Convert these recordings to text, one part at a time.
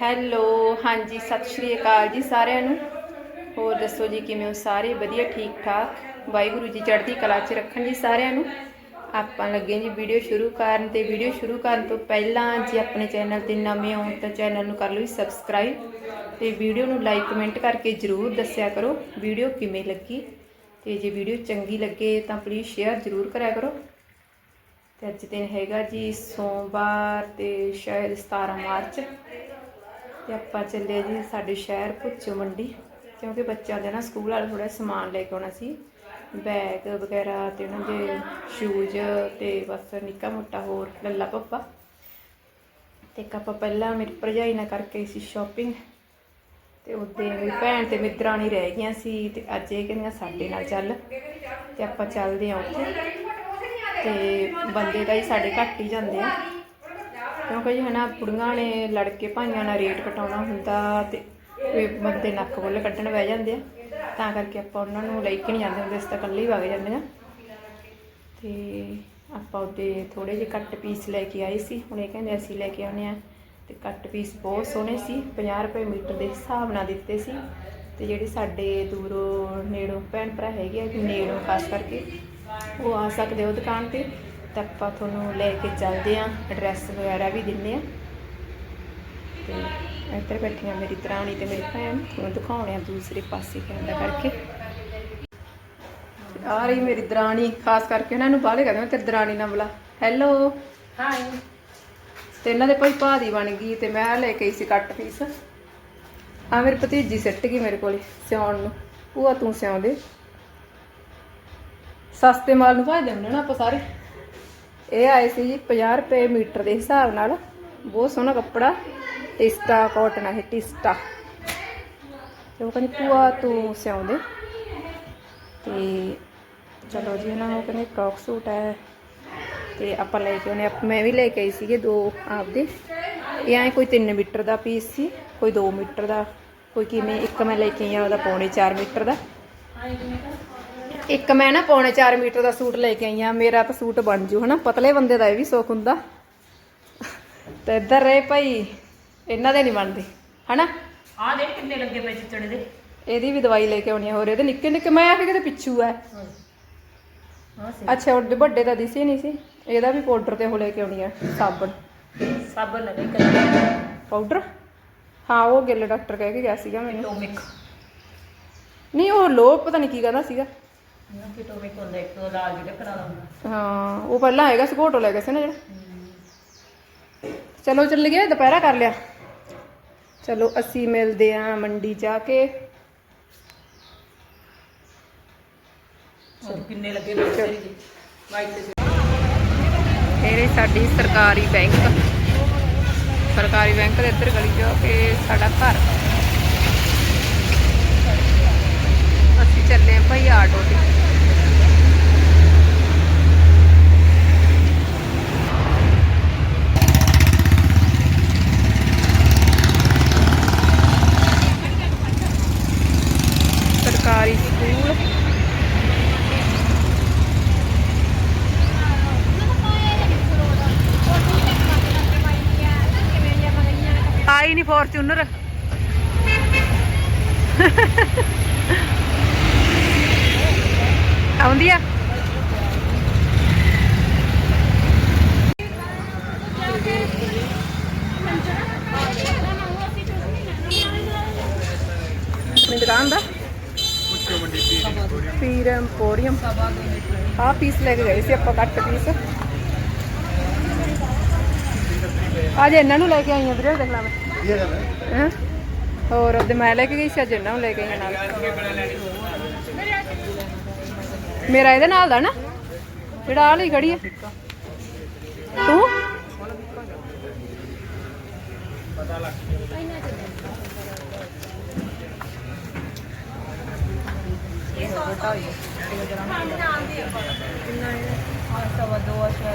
Hello, ਹਾਂਜੀ, ਸਤਿ ਸ਼੍ਰੀ ਅਕਾਲ ਜੀ ਸਾਰਿਆਂ ਨੂੰ। ਹੋਰ ਦੱਸੋ ਜੀ, ਕਿਵੇਂ ਹੋ ਸਾਰੇ? ਵਧੀਆ, ਠੀਕ ਠਾਕ? ਵਾਹਿਗੁਰੂ ਜੀ, ਚੜ੍ਹਦੀ ਕਲਾ 'ਚ ਰੱਖਣ ਜੀ ਸਾਰਿਆਂ ਨੂੰ। ਆਪਾਂ ਲੱਗੇ ਜੀ ਵੀਡੀਓ ਸ਼ੁਰੂ ਕਰਨ ਤੇ ਵੀਡੀਓ ਸ਼ੁਰੂ ਕਰਨ ਤੋਂ ਪਹਿਲਾਂ ਜੇ ਆਪਣੇ ਚੈਨਲ ਤੇ ਨਵੇਂ ਹੋ ਤਾਂ ਚੈਨਲ ਨੂੰ ਕਰ ਲਓ ਸਬਸਕ੍ਰਾਈਬ ਤੇ ਵੀਡੀਓ ਨੂੰ ਲਾਈਕ, ਕਮੈਂਟ ਕਰਕੇ ਜਰੂਰ ਦੱਸਿਆ ਕਰੋ ਵੀਡੀਓ ਕਿਵੇਂ ਲੱਗੀ। ਤੇ ਜੇ ਵੀਡੀਓ ਚੰਗੀ ਲੱਗੇ ਤਾਂ ਪਲੀਜ਼ ਸ਼ੇਅਰ ਜਰੂਰ ਕਰਿਆ ਕਰੋ। ਤੇ ਅੱਜ ਦਿਨ ਹੈਗਾ ਜੀ ਸੋਮਵਾਰ ਤੇ ਸ਼ਾਇਦ 17 ਮਾਰਚ। ਤੇ ਆਪਾਂ ਚੱਲੇ ਜੀ ਸਾਡੇ ਸ਼ਹਿਰ ਭੁੱਚੋ ਮੰਡੀ, ਕਿਉਂਕਿ ਬੱਚਿਆਂ ਦੇ ਨਾ ਸਕੂਲ ਵਾਲੇ ਥੋੜਾ ਸਮਾਨ ਲੈ ਕੇ ਆਉਣਾ ਸੀ। ਬੈਗ ਵਗੈਰਾ ਤੇ ਉਹਨਾਂ ਦੇ ਸ਼ੂਜ਼ ਤੇ ਬਸ ਨਿੱਕਾ ਮੋਟਾ ਹੋਰ ਲੱਲਾ ਪੱਪਾ। ਤੇ ਇੱਕ ਆਪਾਂ ਪਹਿਲਾਂ ਮੇਰੀ ਭਰਜਾਈ ਨਾਲ ਕਰਕੇ ਸੀ ਸ਼ਾਪਿੰਗ ਤੇ ਉਹਦੇ ਮੇਰੀ ਭੈਣ ਤੇ ਮਿੱਤਰਾਣੀ ਰਹਿ ਗਈਆਂ ਸੀ ਤੇ ਅੱਜ ਇਹ ਕਹਿੰਦੀਆਂ ਸਾਡੇ ਨਾਲ ਚੱਲ। ਤੇ ਆਪਾਂ ਚੱਲਦੇ ਆ ਉੱਥੇ। ਤੇ ਬੰਦੇ ਤਾਂ ਹੀ ਸਾਡੇ ਘੱਟ ਹੀ ਜਾਂਦੇ ਆ। ਕਿਉਂਕਿ ਜੀ ਹਨਾ ਬੁੜੀਆਂ ਨੇ ਲੜ ਕੇ ਭਾਈਆਂ ਨਾਲ ਰੇਟ ਕਟਾਉਣਾ ਹੁੰਦਾ ਤੇ ਇਹ ਬੰਦੇ ਨੱਕ ਬੁੱਲ ਕੱਢਣ ਬਹਿ ਜਾਂਦੇ ਆ। ਤਾਂ ਕਰਕੇ ਆਪਾਂ ਉਹਨਾਂ ਨੂੰ ਲੈ ਕੇ ਨਹੀਂ ਜਾਂਦੇ ਹੁੰਦੇ, ਅਸੀਂ ਤਾਂ ਇਕੱਲੇ ਹੀ ਵਗ ਜਾਂਦੇ ਆ। ਤੇ ਆਪਾਂ ਉਹਦੇ ਥੋੜੇ ਜਿਹੇ ਕੱਟ ਪੀਸ ਲੈ ਕੇ ਆਏ ਸੀ, ਹੁਣ ਇਹ ਕਹਿੰਦੇ ਅਸੀਂ ਲੈ ਕੇ ਆਉਣੇ ਆ। ਤੇ ਕੱਟ ਪੀਸ ਬਹੁਤ ਸੋਹਣੇ ਸੀ 50 ਰੁਪਏ ਮੀਟਰ ਦੇ ਹਿਸਾਬ ਨਾਲ ਦਿੱਤੇ ਸੀ। ਤੇ ਜਿਹੜੇ ਸਾਡੇ ਦੂਰੋਂ ਨੇੜੋਂ ਭੈਣ ਭਰਾ ਹੈਗੇ ਆ, ਨੇੜੋਂ ਖਾਸ ਕਰਕੇ, ਉਹ ਆ ਸਕਦੇ ਉਹ ਦੁਕਾਨ ਤੇ। ਤਾਂ ਆਪਾਂ ਤੁਹਾਨੂੰ ਲੈ ਕੇ ਚੱਲਦੇ ਆ ਐਡਰੈਸ ਵਗੈਰਾ ਵੀ ਦਿੰਨੇ ਆ ਤੇ ਇੱਧਰ ਬੈਠੀਆਂ ਮੇਰੀ ਦਰਾਣੀ ਤੇ ਮੇਰੀ ਭੈਣ ਤੁਹਾਨੂੰ ਦਿਖਾਉਣੇ ਆ ਦੂਸਰੇ ਪਾਸੇ ਕੈਮਰਾ ਕਰਕੇ। ਆ ਰਹੀ ਮੇਰੀ ਦਰਾਣੀ ਖਾਸ ਕਰਕੇ ਇਹਨਾਂ ਨੂੰ ਬਾਹਲੇ ਕਹਿੰਦੇ ਮੈਂ ਤੇਰੀ ਦਰਾਣੀ ਨਾਲ ਬੁਲਾ। ਹੈਲੋ ਹਾਈ ਤੇ ਇਹਨਾਂ ਦੇ ਭਾਈ ਭਾਦੀ ਬਣ ਗਈ ਤੇ ਮੈਂ ਲੈ ਕੇ ਆਈ ਸੀ ਕੱਟ ਪੀਸ ਆ ਮੇਰੀ ਭਤੀਜੀ ਸਿੱਟ ਗਈ ਮੇਰੇ ਕੋਲੇ ਸਿਉਣ ਨੂੰ। ਭੂਆ ਤੂੰ ਸਿਉਂਦੇ। ਸਸਤੇ ਮਾਲ ਨੂੰ ਭਾਜ ਦਿੰਦੇ ਨਾ ਆਪਾਂ ਸਾਰੇ। ਇਹ ਆਏ ਸੀ ਜੀ 50 ਰੁਪਏ ਮੀਟਰ ਦੇ ਹਿਸਾਬ ਨਾਲ। ਬਹੁਤ ਸੋਹਣਾ ਕੱਪੜਾ, ਟਿਸਟਾ ਕਾਟਨ ਹੈ ਟਿਸਟਾ। ਤੇ ਉਹ ਕਹਿੰਦੇ ਭੂਆ ਤੂੰ ਸਿਉਂਦੇ ਤੇ ਚਲੋ ਜੀ ਨਾ ਉਹ ਕਹਿੰਦੇ ਫਰੋਕ ਸੂਟ ਹੈ। ਤੇ ਆਪਾਂ ਲੈ ਕੇ ਉਹਨੇ ਮੈਂ ਵੀ ਲੈ ਕੇ ਆਈ ਸੀਗੇ ਦੋ ਆਪਦੇ। ਇਹ ਐ ਕੋਈ 3 ਮੀਟਰ ਦਾ ਪੀਸ ਸੀ, ਕੋਈ 2 ਮੀਟਰ ਦਾ, ਕੋਈ ਕਿਵੇਂ ਇੱਕ ਮੈਂ ਲੈ ਕੇ ਆਈ ਆ, ਉਹਦਾ ਪੌਣੇ 4 ਮੀਟਰ ਦਾ। ਇੱਕ ਮੈਂ ਨਾ ਪੌਣੇ 4 ਮੀਟਰ ਦਾ ਸੂਟ ਲੈ ਕੇ ਆਈ ਆ ਮੇਰਾ ਤਾਂ ਸੂਟ ਬਣ ਜੂ ਹਨਾ? ਪਤਲੇ ਬੰਦੇ ਦਾ ਇਹ ਵੀ ਸੁੱਖ ਹੁੰਦਾ। ਤੇ ਇੱਧਰ ਰਹੇ ਭਾਈ ਇਹਨਾਂ ਦੇ ਨਹੀਂ ਬਣਦੇ ਹਨਾ? ਆ ਦੇਖ ਕਿੰਨੇ ਲੱਗੇ ਪਏ ਚਿੱਟੜੇ ਦੇ। ਇਹਦੀ ਵੀ ਦਵਾਈ ਲੈ ਕੇ ਆਉਣੀ ਆ ਹੋਰ ਇਹਦੇ ਨਿੱਕੇ ਨਿੱਕੇ ਮੈਂ ਆ ਕੇ ਕਿਤੇ ਪਿੱਛੂ ਆ। ਹਾਂ। ਅੱਛਾ ਉਹਦੇ ਵੱਡੇ ਤਾਂ ਦਿਸੇ ਨਹੀਂ ਸੀ? ਇਹਦਾ ਵੀ ਪਾਊਡਰ ਤੇ ਉਹ ਲੈ ਕੇ ਆਉਣੀ ਆ ਸਾਬਣ। ਸਾਬਣ ਲੱਗੇ ਕਰੀ। ਪਾਊਡਰ? ਹਾਂ ਉਹ ਗਿੱਲ ਡਾਕਟਰ ਕਹਿ ਕੇ ਗਿਆ ਸੀਗਾ ਮੈਨੂੰ। ਟੋਮਿਕ ਨਹੀਂ ਉਹ ਲੋ ਪਤਾ ਨਹੀਂ ਕੀ ਕਹਿੰਦਾ ਸੀਗਾ। ਹਾਂ ਉਹ ਪਹਿਲਾਂ ਹੈਗਾ ਸੀ ਘੋਟੋ ਲੈ ਗਿਆ ਸੀ ਨਾ ਜਿਹੜਾ। ਚਲੋ ਚੱਲ ਗਏ ਦੁਪਹਿਰਾ ਕਰ ਲਿਆ। ਚਲੋ ਅਸੀਂ ਮਿਲਦੇ ਆਂ ਮੰਡੀ ਜਾ ਕੇ। ਕਿੰਨੇ ਲੱਗੇ ਤੇਰੀ ਸਾਡੀ ਸਰਕਾਰੀ ਬੈਂਕ। ਸਰਕਾਰੀ ਬੈਂਕ ਦੇ ਇੱਧਰ ਗਲੀ ਜਾ ਕੇ ਸਾਡਾ ਘਰ। ਅਸੀਂ ਚੱਲੇ ਆਂ ਭਾਈ ਆਟੋ ਤੇ ਸਰਕਾਰੀ ਸਕੂਲ ਆਈ ਆਉਂਦੀ ਆ? ਆਪਣੀ ਦੁਕਾਨ ਦਾ? ਪੀਰ ਐਮਪੋਰੀਅਮ ਆ ਪੀਸ ਲੈ ਕੇ ਗਏ ਸੀ ਆਪਾਂ ਕੱਟ ਪੀਸ ਅੱਜ ਇਹਨਾਂ ਨੂੰ ਲੈ ਕੇ ਆਈ ਆ ਵੀਰੇ, ਦੇਖ ਲਾ ਮੈਂ। ਹੈਂ? ਹੋਰ ਉਹਦੇ ਮੈਂ ਲੈ ਕੇ ਗਈ ਸੀ, ਅੱਜ ਇਹਨਾਂ ਨੂੰ ਲੈ ਕੇ ਆਈ ਨਾਲ। ਮੇਰਾ ਇਹਦੇ ਨਾਲ ਦਾ ਨਾ? ਜਿਹੜਾ ਆ ਲਈ ਖੜੀ ਹੈ ਤੂੰ? ਸਵਾ ਦੋ ਅਸ਼ਾ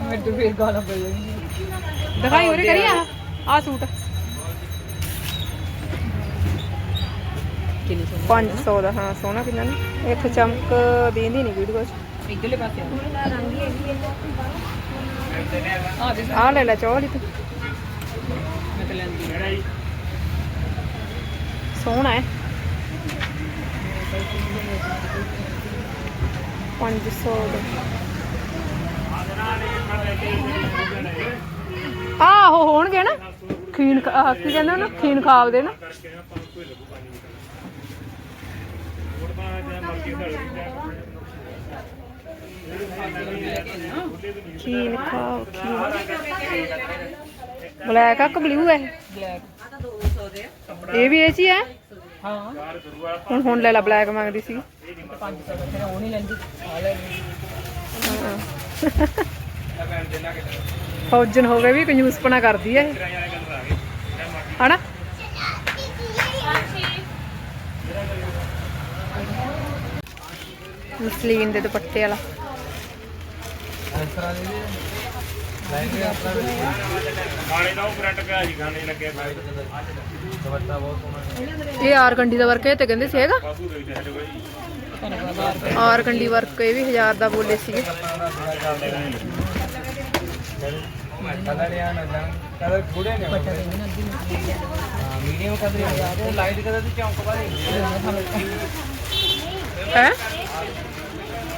ਮੈਨੂੰ ਫੇਰ ਗਾਣਾ ਪੈ ਜਾਣੀ ਦਿਖਾਈ ਉਰੇ ਕਰੀ ਆ ਆ ਸੂਟ ਕਿੰਨੀ 500 ਦਾ ਹਾਂ ਸੋਹਣਾ ਕਿੰਨਾ ਨੇ? ਇੱਥੇ ਚਮਕ ਦੇਂਦੀ ਨਹੀਂ ਵੀਡੀਓ 'ਚ। ਇਧਰਲੇ ਪਾਸੇ ਆ। ਲੈ। ਲੈ ਚੋਲੀ ਤੂੰ ਮੈਂ ਤਾਂ ਲੈਂਦੀ ਸੋਹਣਾ ਹੈ। 500 ਦਾ। ਆਹੋ ਹੋਣਗੇ ਨਾ। ਖੀਨ ਕੀ ਕਹਿੰਦੇ ਨਾ ਖੀਨ ਖਾਵਦੇ ਨਾ। ਬਲੈਕ ਆ ਕਿ ਬਲੂ ਹੈ ਇਹ? ਵੀ ਚ ਹੀ ਹੈ ਹਾਂ ਹੁਣ ਹੁਣ ਲੈ ਲਾ ਬਲੈਕ ਮੰਗਦੀ ਸੀ। 500 ਦਾ ਫਿਰ ਉਹ ਨਹੀਂ ਲੈਂਦੀ ਆ ਲੈ ਫੌਜਨ ਹੋ ਗਏ ਵੀ ਕੰਜੂਸਪਣਾ ਕਰਦੀ ਐ ਇਹ ਹਨਾ ਮਸਲੀਨ ਦੇ ਦੁਪੱਟੇ ਵਾਲਾ। ਇਹ ਆਰ ਕੰਡੀ ਦਾ ਵਰਕ ਹੈ ਤੇ ਕਹਿੰਦੇ ਸੀ ਹੈਗਾ? ਆਰ ਕੰਡੀ ਵਰਕ ਇਹ ਵੀ 1000 ਦਾ ਬੋਲੇ ਸੀਗੇ। ਕਲਰ ਯਾ ਨਾ ਕਲਰ ਗੁੜੇ ਨੇ ਮੀਡੀਅਮ ਕਲਰ ਲਾਈਟ ਕਲਰ ਦੀ ਚੌਂਕ ਵਾਲੀ ਹੈ?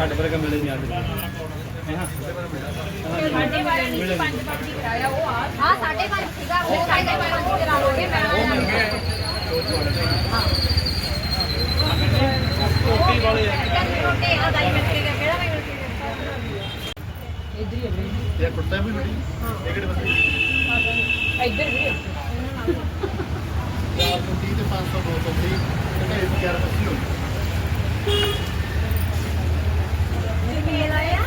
ਵਰਗਾ ਮਿਲੇ ਨਹੀਂ ਆਦੇ ਹਾਂ ਸਾਢੇ ਪੰਜ ਸੀਗਾ ਉਹ ਸਾਢੇ ਪੰਜ ਕਰਾ ਲੋਗੇ ਮੈਂ ਟੋਪੀ ਵਾਲੇ ਰੋਟੀ ਆ ਦਾਈ ਮਿਲ ਕੇ ਕਿਹੜਾ ਮੈਂ ਮਿਲ ਕੇ ਇਧਰ ਹੀ ਆ ਵੀਰੇ ਇਹ ਕੁੱਤਾ ਵੀ ਬੜੀ ਇਹ ਕਿਹੜੇ ਬੰਦੇ ਇੱਧਰ ਵੀਰੇ 430 ਤੇ 500 230 ਤੇ 11 ਪੱਚੀ ਹੋ ਕਿੰਨੇ ਲਾਇਆ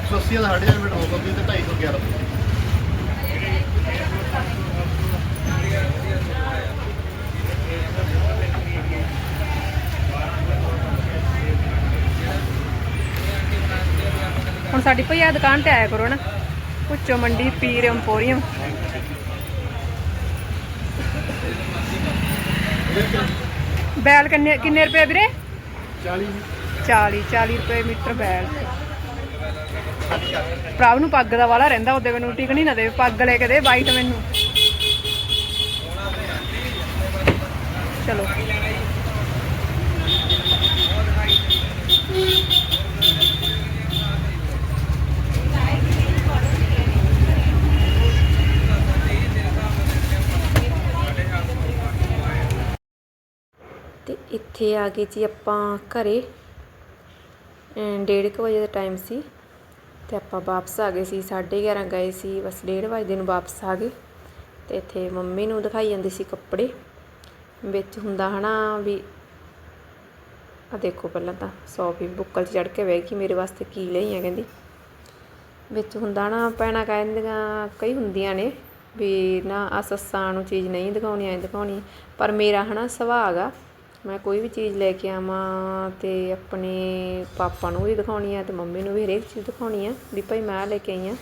180 ਦਾ 8.5 ਮਿੰਟ 230 ਤੇ 250 11 ਹੁਣ ਸਾਡੀ ਭਈਆ ਦੁਕਾਨ ਤੇ ਆਇਆ ਕਰੋ ਨਾ। ਪੁੱਚੋ ਮੰਡੀ ਪੀਰ ਐਮਪੋਰੀਅਮ ਬੈਲ ਕਿੰਨੇ ਕਿੰਨੇ ਰੁਪਏ ਵੀਰੇ? 40 40 40 ਰੁਪਏ ਮੀਟਰ ਬੈਲ। ਭਰਾਵ ਨੂੰ ਪੱਗ ਦਾ ਵਾਲਾ ਰਹਿੰਦਾ, ਉਹਦੇ ਮੈਨੂੰ ਟਿਕਣੀ ਨਾ ਦੇਵੇ ਪੱਗ ਲੈ ਕੇ ਦੇ ਵਾਈਟ ਮੈਨੂੰ। ਚਲੋ। ਤੇ ਇੱਥੇ ਆ ਗਏ ਜੀ ਆਪਾਂ ਘਰੇ। ਡੇਢ ਕੁ ਵਜੇ ਦਾ ਟਾਈਮ ਸੀ ਅਤੇ ਆਪਾਂ ਵਾਪਸ ਆ ਗਏ ਸੀ 11:30 ਗਏ ਸੀ, ਬਸ ਡੇਢ ਵਜੇ ਨੂੰ ਵਾਪਸ ਆ ਗਏ ਅਤੇ ਇੱਥੇ ਮੰਮੀ ਨੂੰ ਦਿਖਾਈ ਜਾਂਦੇ ਸੀ ਕੱਪੜੇ, ਵਿੱਚ ਹੁੰਦਾ ਹਨਾ ਵੀ ਆ ਦੇਖੋ ਪਹਿਲਾਂ ਤਾਂ ਸੌਫੀ ਬੁੱਕਲ 'ਚ ਚੜ ਕੇ ਬਹਿ ਗਈ, ਮੇਰੇ ਵਾਸਤੇ ਕੀ ਲਈ ਆ ਕਹਿੰਦੀ। ਵਿੱਚ ਹੁੰਦਾ ਨਾ ਪੈਣਾ ਕਹਿੰਦੀਆਂ ਕਈ ਹੁੰਦੀਆਂ ਨੇ ਵੀ ਨਾ ਆ ਸੱਸਾਂ ਨੂੰ ਚੀਜ਼ ਨਹੀਂ ਦਿਖਾਉਣੀ, ਐ ਦਿਖਾਉਣੀ, ਪਰ ਮੇਰਾ ਹਨਾ ਸੁਭਾਅ ਆ ਮੈਂ ਕੋਈ ਵੀ ਚੀਜ਼ ਲੈ ਕੇ ਆਵਾਂ ਅਤੇ ਆਪਣੇ ਪਾਪਾ ਨੂੰ ਵੀ ਦਿਖਾਉਣੀ ਆ ਅਤੇ ਮੰਮੀ ਨੂੰ ਵੀ ਹਰੇਕ ਚੀਜ਼ ਦਿਖਾਉਣੀ ਆ ਵੀ ਭਾਈ ਮੈਂ ਆਹ ਲੈ ਕੇ ਆਈ ਆ।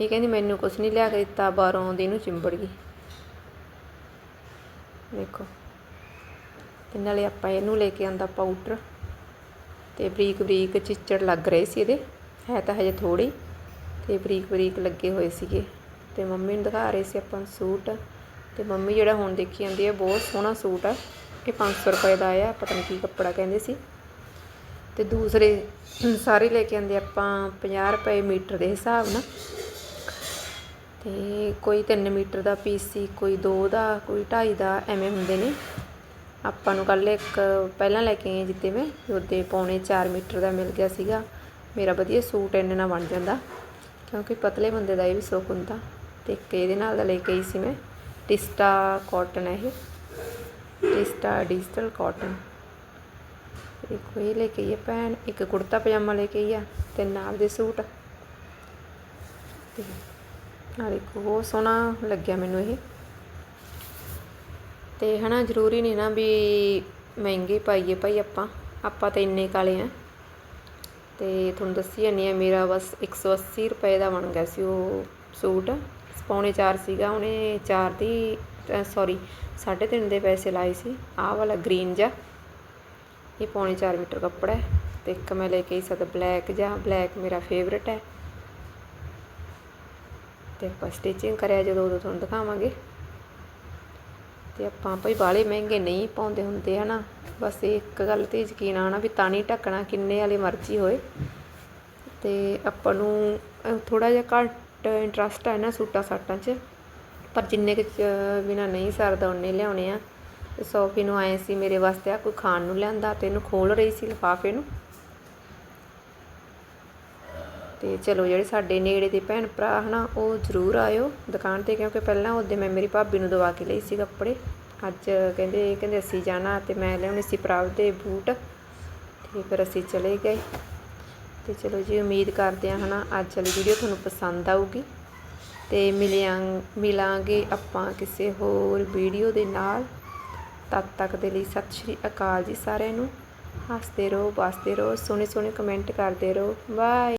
ਇਹ ਕਹਿੰਦੀ ਮੈਨੂੰ ਕੁਛ ਨਹੀਂ ਲਿਆ ਕੇ ਦਿੱਤਾ, ਬਾਹਰੋਂ ਆਉਂਦੀ ਇਹਨੂੰ ਚਿੰਬੜ ਗਈ। ਦੇਖੋ। ਤੇ ਨਾਲੇ ਆਪਾਂ ਇਹਨੂੰ ਲੈ ਕੇ ਆਂਦਾ ਪਾਊਡਰ ਤੇ ਬਰੀਕ ਬਰੀਕ ਚਿੱਚੜ ਲੱਗ ਰਹੇ ਸੀ ਇਹਦੇ, ਹੈ ਤਾਂ ਹਜੇ ਥੋੜੀ ਤੇ ਬਰੀਕ ਬਰੀਕ ਲੱਗੇ ਹੋਏ ਸੀਗੇ। ਤੇ ਮੰਮੀ ਨੂੰ ਦਿਖਾ ਰਹੇ ਸੀ ਆਪਾਂ ਸੂਟ। ਤੇ ਮੰਮੀ ਜਿਹੜਾ ਹੁਣ ਦੇਖੀ ਜਾਂਦੀ ਹੈ, ਬਹੁਤ ਸੋਹਣਾ ਸੂਟ ਆ, ਇਹ 500 ਰੁਪਏ ਦਾ ਆਇਆ ਪਤਾ ਨਹੀਂ ਕੀ ਕੱਪੜਾ ਕਹਿੰਦੇ ਸੀ। ਤੇ ਦੂਸਰੇ ਸਾਰੇ ਲੈ ਕੇ ਆਂਦੇ ਆਪਾਂ 50 ਰੁਪਏ ਮੀਟਰ ਦੇ ਹਿਸਾਬ ਨਾਲ। ਤੇ ਕੋਈ 3 ਮੀਟਰ ਦਾ ਪੀਸ ਸੀ, ਕੋਈ 2 ਦਾ, ਕੋਈ 2.5 ਦਾ, ਐਵੇਂ ਹੁੰਦੇ ਨੇ। ਆਪਾਂ ਨੂੰ ਕੱਲ ਇੱਕ ਪਹਿਲਾਂ ਲੈ ਕੇ ਆਏ ਜਿੱਤੇ ਮੈਂ ਉਹਦੇ ਪੌਣੇ 4 ਮੀਟਰ ਦਾ ਮਿਲ ਗਿਆ ਸੀਗਾ। ਮੇਰਾ ਵਧੀਆ ਸੂਟ ਇੰਨੇ ਨਾਲ ਬਣ ਜਾਂਦਾ, ਕਿਉਂਕਿ ਪਤਲੇ ਬੰਦੇ ਦਾ ਇਹ ਵੀ ਸੁੱਖ ਹੁੰਦਾ। ਤੇ ਇੱਕ ਇਹਦੇ ਨਾਲ ਦਾ ਲੈ ਕੇ ਆਈ ਸੀ ਮੈਂ। ਟਿਸਟਾ ਕਾਟਨ ਹੈ ਇਹ। ਟਿਸਟਾ ਡਿਜੀਟਲ ਕਾਟਨ ਦੇਖੋ, ਇਹ ਲੈ ਕੇ ਆਈ ਹੈ ਭੈਣ, ਇੱਕ ਕੁੜਤਾ ਪਜਾਮਾ ਲੈ ਕੇ ਆਈ ਆ ਤੇ ਨਾਲ ਦੇ ਸੂਟ। ਤੇ ਆ ਦੇਖੋ, ਬਹੁਤ ਸੋਹਣਾ ਲੱਗਿਆ ਮੈਨੂੰ ਇਹ। ਤੇ ਹਨਾ, ਜ਼ਰੂਰੀ ਨਹੀਂ ਨਾ ਵੀ ਮਹਿੰਗੇ ਪਾਈਏ ਭਾਈ ਆਪਾਂ। ਆਪਾਂ ਤਾਂ ਇੰਨੇ ਕਾਲੇ ਆ। ਤੇ ਤੁਹਾਨੂੰ ਦੱਸੀ ਜਾਂਦੀ ਆ, ਮੇਰਾ ਬਸ 180 ਰੁਪਏ ਦਾ ਬਣ ਗਿਆ ਸੀ ਉਹ ਸੂਟ। ਪੌਣੇ 4 ਸੀਗਾ, ਉਹਨੇ 4 ਦੀ ਸੌਰੀ 3.5 ਦੇ ਪੈਸੇ ਲਾਏ ਸੀ। ਆਹ ਵਾਲਾ ਗ੍ਰੀਨ ਜਿਹਾ, ਇਹ ਪੌਣੇ 4 ਮੀਟਰ ਕੱਪੜਾ ਹੈ ਤੇ ਇੱਕ ਮੈਂ ਲੈ ਕੇ ਆਈ ਸਾਦਾ ਬਲੈਕ ਜਾਂ ਬਲੈਕ ਮੇਰਾ ਫੇਵਰਟ ਹੈ। ਤੇ ਆਪਾਂ ਸਟਿਚਿੰਗ ਕਰਿਆ ਜਦੋਂ, ਉਦੋਂ ਤੁਹਾਨੂੰ ਦਿਖਾਵਾਂਗੇ। ਤੇ ਆਪਾਂ ਭਾਈ ਬਾਲੇ ਮਹਿੰਗੇ ਨਹੀਂ ਪਾਉਂਦੇ ਹੁੰਦੇ, ਹਨਾ? ਬਸ ਇੱਕ ਗੱਲ ਤੇ ਯਕੀਨ ਆਣਾ ਵੀ ਤਾਣੀ ਢੱਕਣਾ, ਕਿੰਨੇ ਵਾਲੇ ਮਰਜ਼ੀ ਹੋਏ। ਤੇ ਆਪਾਂ ਨੂੰ ਥੋੜਾ ਜਿਹਾ ਘੱਟ ਇੰਟਰਸਟ ਆ ਇਹਨਾਂ ਸੂਟਾਂ ਸਾਟਾਂ 'ਚ। ਪਰ ਜਿੰਨੇ ਕੁ ਚ ਬਿਨਾ ਨਹੀਂ ਸਰਦਾ ਉਹਨੇ ਲਿਆਉਣੇ ਆ। ਤੇ ਸੋਫੀ ਨੂੰ ਆਏ ਸੀ ਮੇਰੇ ਵਾਸਤੇ, ਆ ਕੋਈ ਖਾਣ ਨੂੰ ਲਿਆਂਦਾ ਤੇ ਇਹਨੂੰ ਖੋਲ ਰਹੀ ਸੀ ਲਿਫਾਫੇ ਨੂੰ। ਤੇ ਚਲੋ ਜਿਹੜੇ ਸਾਡੇ ਨੇੜੇ ਦੇ ਭੈਣ ਭਰਾ ਹਨਾ, ਉਹ ਜ਼ਰੂਰ ਆਇਓ ਦੁਕਾਨ ਤੇ, ਕਿਉਂਕਿ ਪਹਿਲਾਂ ਉਹਦੇ ਮੈਂ ਮੇਰੀ ਭਾਬੀ ਨੂੰ ਦਵਾ ਕੇ ਲਈ ਸੀ ਕੱਪੜੇ। ਅੱਜ ਕਹਿੰਦੇ ਕਹਿੰਦੇ ਅਸੀਂ ਜਾਣਾ ਤੇ ਮੈਂ ਲਿਆਉਣੇ ਸੀ ਪ੍ਰਾਪ ਦੇ ਬੂਟ। ਤੇ ਫਿਰ ਅਸੀਂ ਚਲੇ ਗਏ। ਤੇ ਚਲੋ ਜੀ, ਉਮੀਦ ਕਰਦੇ ਹਾਂ ਹਨਾ, ਅੱਜ ਵਾਲੀ ਵੀਡੀਓ ਤੁਹਾਨੂੰ ਪਸੰਦ ਆਊਗੀ। ਤੇ ਮਿਲਿਆਂ, ਮਿਲਾਂਗੇ ਆਪਾਂ ਕਿਸੇ ਹੋਰ ਵੀਡੀਓ ਦੇ ਨਾਲ। ਤਦ ਤੱਕ ਦੇ ਲਈ ਸਤਿ ਸ਼੍ਰੀ ਅਕਾਲ ਜੀ ਸਾਰਿਆਂ ਨੂੰ। ਹੱਸਦੇ ਰਹੋ, ਵਸਦੇ ਰਹੋ ਸੋਹਣੇ ਸੋਹਣੇ ਕਮੈਂਟ ਕਰਦੇ ਰਹੋ। ਬਾਏ